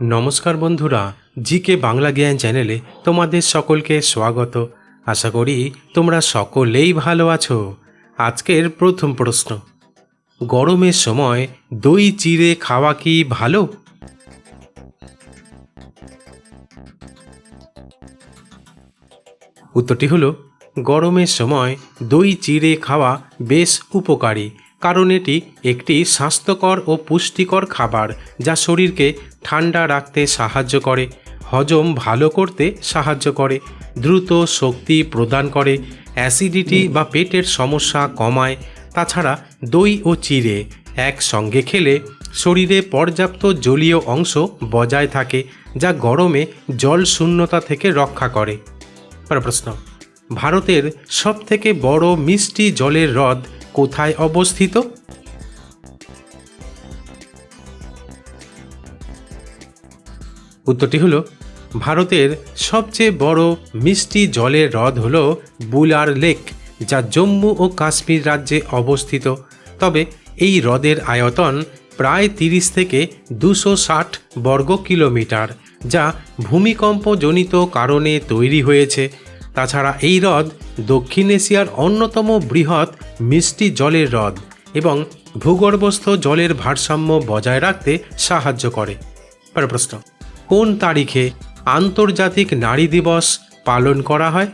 নমস্কার বন্ধুরা, জিকে বাংলা জ্ঞান চ্যানেলে তোমাদের সকলকে স্বাগত। আশা করি তোমরা সকলেই ভালো আছো। আজকের প্রথম প্রশ্ন, গরমের সময় দই চিড়ে খাওয়া কি ভালো? উত্তরটি হলো, গরমের সময় দই চিড়ে খাওয়া বেশ উপকারী। কারণ এটি একটি স্বাস্থ্যকর ও পুষ্টিকর খাবার যা শরীরকে ঠান্ডা রাখতে সাহায্য করে, হজম ভালো করতে সাহায্য করে, দ্রুত শক্তি প্রদান করে, অ্যাসিডিটি বা পেটের সমস্যা কমায়, তাছাড়া দই ও চিড়ে একসঙ্গে খেলে শরীরে পর্যাপ্ত জলীয় অংশ বজায় থাকে, যা গরমে জল শূন্যতা থেকে রক্ষা করে। প্রশ্ন, ভারতের সবথেকে বড় মিষ্টি জলের হ্রদ কোথায় অবস্থিত? উত্তরটি হলো, ভারতের সবচেয়ে বড় মিষ্টি জলের হ্রদ হল বুলার লেক, যা জম্মু ও কাশ্মীর রাজ্যে অবস্থিত। তবে এই হ্রদের আয়তন প্রায় তিরিশ থেকে দুশো ষাট বর্গ কিলোমিটার, যা ভূমিকম্পজনিত কারণে তৈরি হয়েছে। তাছাড়া এই হ্রদ দক্ষিণ এশিয়ার অন্যতম বৃহৎ মিষ্টি জলের হ্রদ এবং ভূগর্ভস্থ জলের ভারসাম্য বজায় রাখতে সাহায্য করে। প্রশ্ন, কোন তারিখে আন্তর্জাতিক নারী দিবস পালন করা হয়?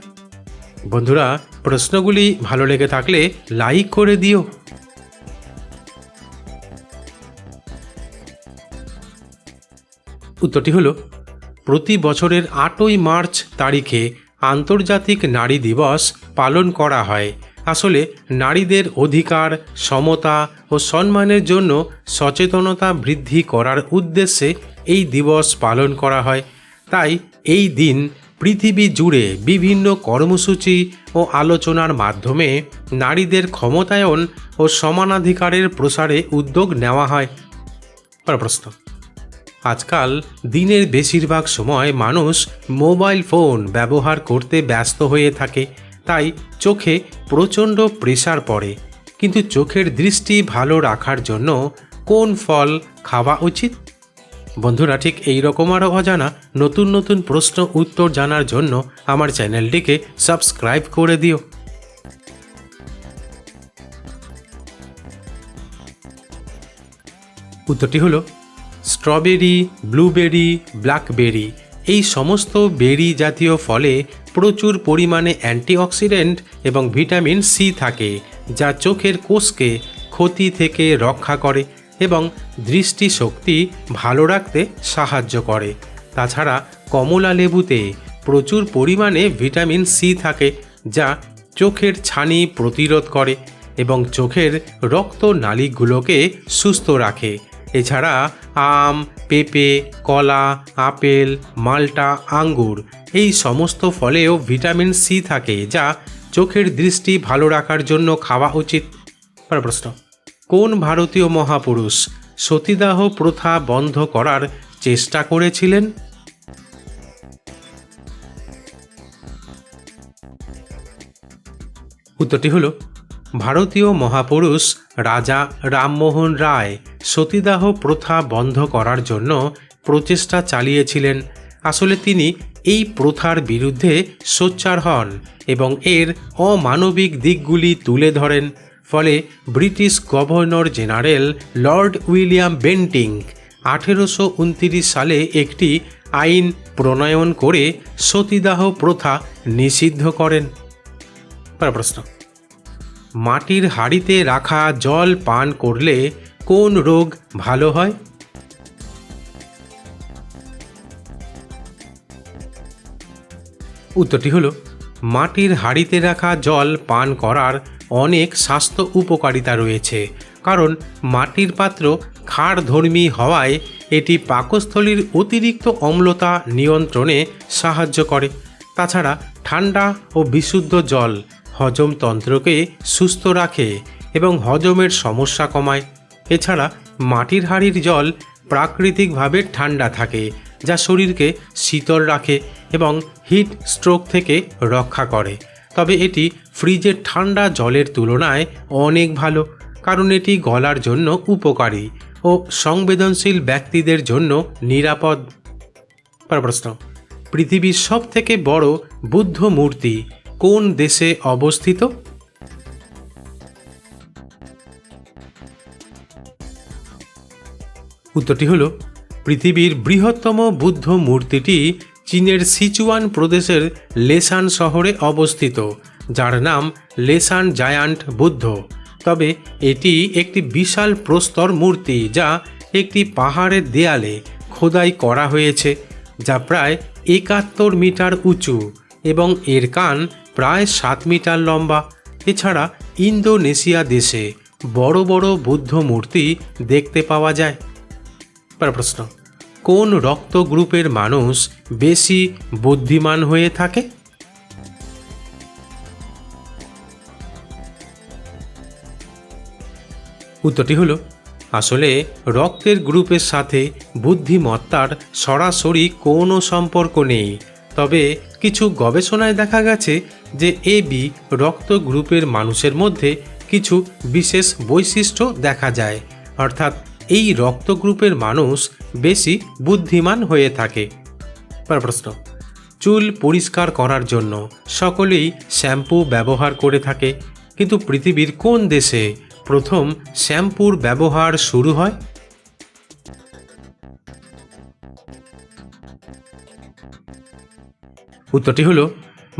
বন্ধুরা, প্রশ্নগুলি ভালো লেগে থাকলে লাইক করে দিও। উত্তরটি হলো, প্রতি বছরের আটই মার্চ তারিখে আন্তর্জাতিক নারী দিবস পালন করা হয়। আসলে নারীদের অধিকার, সমতা ও সম্মানের জন্য সচেতনতা বৃদ্ধি করার উদ্দেশ্যে এই দিবস পালন করা হয়। তাই এই দিন পৃথিবী জুড়ে বিভিন্ন কর্মসূচি ও আলোচনার মাধ্যমে নারীদের ক্ষমতায়ন ও সমানাধিকারের প্রসারে উদ্যোগ নেওয়া হয়। প্রশ্ন। আজকাল দিনের বেশিরভাগ সময় মানুষ মোবাইল ফোন ব্যবহার করতে ব্যস্ত হয়ে থাকে, তাই চোখে প্রচণ্ড প্রেসার পড়ে। কিন্তু চোখের দৃষ্টি ভালো রাখার জন্য কোন ফল খাওয়া উচিত? বন্ধুরা, ঠিক এই রকম আরও অজানা নতুন নতুন প্রশ্ন উত্তর জানার জন্য আমার চ্যানেলটিকে সাবস্ক্রাইব করে দিও। উত্তরটি হলো স্ট্রবেরি, ব্লুবেরি, ব্ল্যাকবেরি এই সমস্ত বেরি জাতীয় ফলে প্রচুর পরিমাণে অ্যান্টিঅক্সিডেন্ট এবং ভিটামিন সি থাকে, যা চোখের কোষকে ক্ষতি থেকে রক্ষা করে এবং দৃষ্টিশক্তি ভালো রাখতে সাহায্য করে। তাছাড়া কমলা লেবুতে প্রচুর পরিমাণে ভিটামিন সি থাকে, যা চোখের ছানি প্রতিরোধ করে এবং চোখের রক্ত নালীগুলোকে সুস্থ রাখে। এছাড়া আম, পেঁপে, কলা, আপেল, মাল্টা, আঙ্গুর এই সমস্ত ফলেও ভিটামিন সি থাকে যা চোখের দৃষ্টি ভালো রাখার জন্য খাওয়া উচিত। প্রশ্ন, কোন ভারতীয় মহাপুরুষ সতীদাহ প্রথা বন্ধ করার চেষ্টা করেছিলেন? উত্তরটি হলো ভারতীয় মহাপুরুষ রাজা রামমোহন রায় সতীদাহ প্রথা বন্ধ করার জন্য প্রচেষ্টা চালিয়েছিলেন। আসলে তিনি এই প্রথার বিরুদ্ধে সোচ্চার হন এবং এর অমানবিক দিকগুলি তুলে ধরেন। ফলে British governor general lord William Bentinck আঠেরোশো সালে একটি আইন প্রণয়ন করে সতীদাহ প্রথা নিষিদ্ধ করেন। প্রশ্ন। মাটির হাঁড়িতে রাখা জল পান করলে কোন রোগ ভালো হয়? উত্তরটি হলো, মাটির হাঁড়িতে রাখা জল পান করার অনেক স্বাস্থ্য উপকারিতা রয়েছে, কারণ মাটির পাত্র ক্ষারধর্মী হওয়ায় এটি পাকস্থলীর অতিরিক্ত অম্লতা নিয়ন্ত্রণে সাহায্য করে। তাছাড়া ঠান্ডা ও বিশুদ্ধ জল হজমতন্ত্রকে সুস্থ রাখে এবং হজমের সমস্যা কমায়। এছাড়া মাটির হাঁড়ির জল প্রাকৃতিকভাবে ঠান্ডা থাকে, যা শরীরকে শীতল রাখে এবং হিট স্ট্রোক থেকে রক্ষা করে। তবে এটি ফ্রিজের ঠান্ডা জলের তুলনায় অনেক ভালো, কারণ এটি গলার জন্য উপকারী ও সংবেদনশীল ব্যক্তিদের জন্য নিরাপদ। প্রশ্ন, পৃথিবীর সব থেকে বড় বুদ্ধ মূর্তি কোন দেশে অবস্থিত? উত্তরটি হল, পৃথিবীর বৃহত্তম বুদ্ধ মূর্তিটি চীনের সিচুয়ান প্রদেশের লেসান শহরে অবস্থিত, যার নাম লেসান জায়ান্ট বুদ্ধ। তবে এটি একটি বিশাল প্রস্তর মূর্তি যা একটি পাহাড়ের দেয়ালে খোদাই করা হয়েছে, যা প্রায় একাত্তর মিটার উঁচু এবং এর কান প্রায় সাত মিটার লম্বা। এছাড়া ইন্দোনেশিয়া দেশে বড় বড় বুদ্ধ মূর্তি দেখতে পাওয়া যায়। প্রশ্ন, কোন রক্ত গ্রুপের মানুষ বেশি বুদ্ধিমান হয়ে থাকে? উত্তরটি হলো, আসলে রক্তের গ্রুপের সাথে বুদ্ধিমত্তার সরাসরি কোনো সম্পর্ক নেই। তবে কিছু গবেষণায় দেখা গেছে যে এ বি রক্ত গ্রুপের মানুষের মধ্যে কিছু বিশেষ বৈশিষ্ট্য দেখা যায়। অর্থাৎ এই রক্ত গ্রুপের মানুষ বেশি বুদ্ধিমান হয়ে থাকে। প্রশ্ন, চুল পরিষ্কার করার জন্য সকলেই শ্যাম্পু ব্যবহার করে থাকে, কিন্তু পৃথিবীর কোন দেশে প্রথম শ্যাম্পুর ব্যবহার শুরু হয়? উত্তরটি হলো,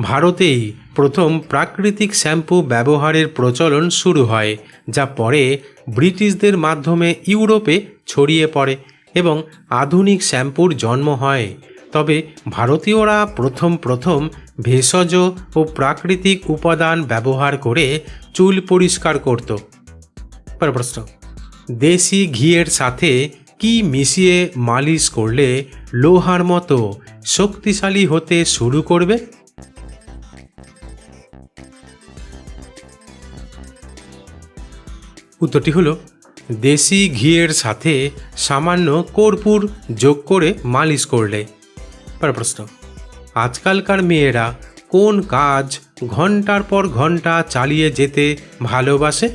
ভারতেই প্রথম প্রাকৃতিক শ্যাম্পু ব্যবহারের প্রচলন শুরু হয়, যা পরে ব্রিটিশদের মাধ্যমে ইউরোপে ছড়িয়ে পড়ে এবং আধুনিক শ্যাম্পুর জন্ম হয়। তবে ভারতীয়রা প্রথম প্রথম ভেষজ ও প্রাকৃতিক উপাদান ব্যবহার করে চুল পরিষ্কার করত। প্রশ্ন, দেশি ঘিয়ের সাথে কি মিশিয়ে মালিশ করলে লোহার মতো শক্তিশালী হতে শুরু করবে। উত্তরটি হলো, দেশি ঘিয়ের সাথে সামান্য কর্পূর যোগ করে মালিশ করলে। পরের প্রশ্ন, আজকালকার মেয়েরা কোন কাজ ঘণ্টার পর ঘণ্টা চালিয়ে যেতে ভালোবাসে?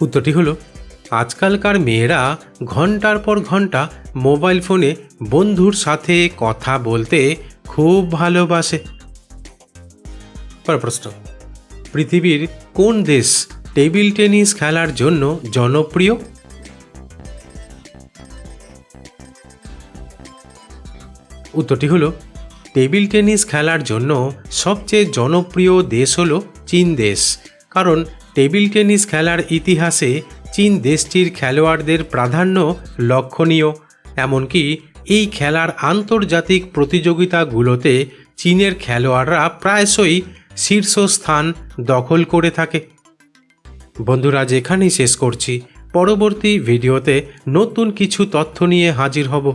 উত্তরটি হলো আজকালকার মেয়েরা ঘণ্টার পর ঘণ্টা মোবাইল ফোনে বন্ধুর সাথে কথা বলতে খুব ভালোবাসে। প্রশ্ন। পৃথিবীর কোন দেশ টেবিল টেনিস খেলার জন্য জনপ্রিয়? উত্তরটি হলো, টেবিল টেনিস খেলার জন্য সবচেয়ে জনপ্রিয় দেশ হলো চীন দেশ। কারণ টেবিল টেনিস খেলার ইতিহাসে চীন দেশটির খেলোয়াড়দের প্রাধান্য লক্ষণীয়, এমনকি এই খেলার আন্তর্জাতিক প্রতিযোগিতাগুলোতে চীনের খেলোয়াড়রা প্রায়শই শীর্ষস্থান দখল করে থাকে। বন্ধুরা যেখানেই শেষ করছি। পরবর্তী ভিডিওতে নতুন কিছু তথ্য নিয়ে হাজির হব।